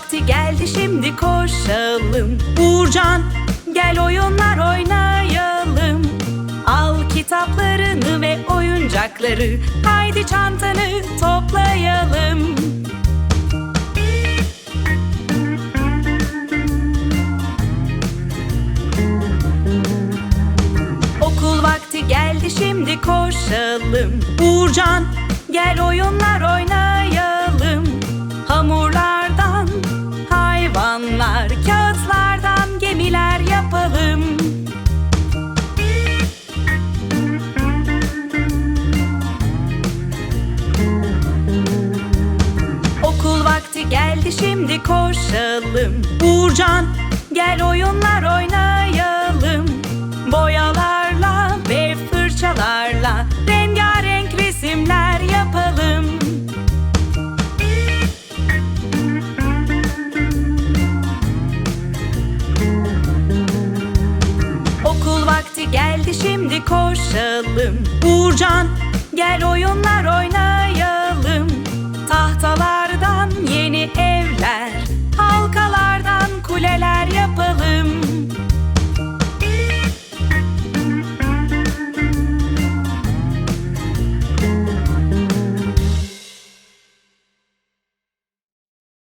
vakti geldi şimdi koşalım. Uğurcan, Gel oyunlar oynayalım. Al kitaplarını ve oyuncakları Haydi çantanı toplayalım. Okul vakti geldi şimdi koşalım. Uğurcan, Gel oyunlar oynayalım geldi şimdi koşalım. Uğurcan, Gel oyunlar oynayalım. Boyalarla ve fırçalarla Rengarenk resimler yapalım. Okul vakti geldi şimdi koşalım. Uğurcan, Gel oyunlar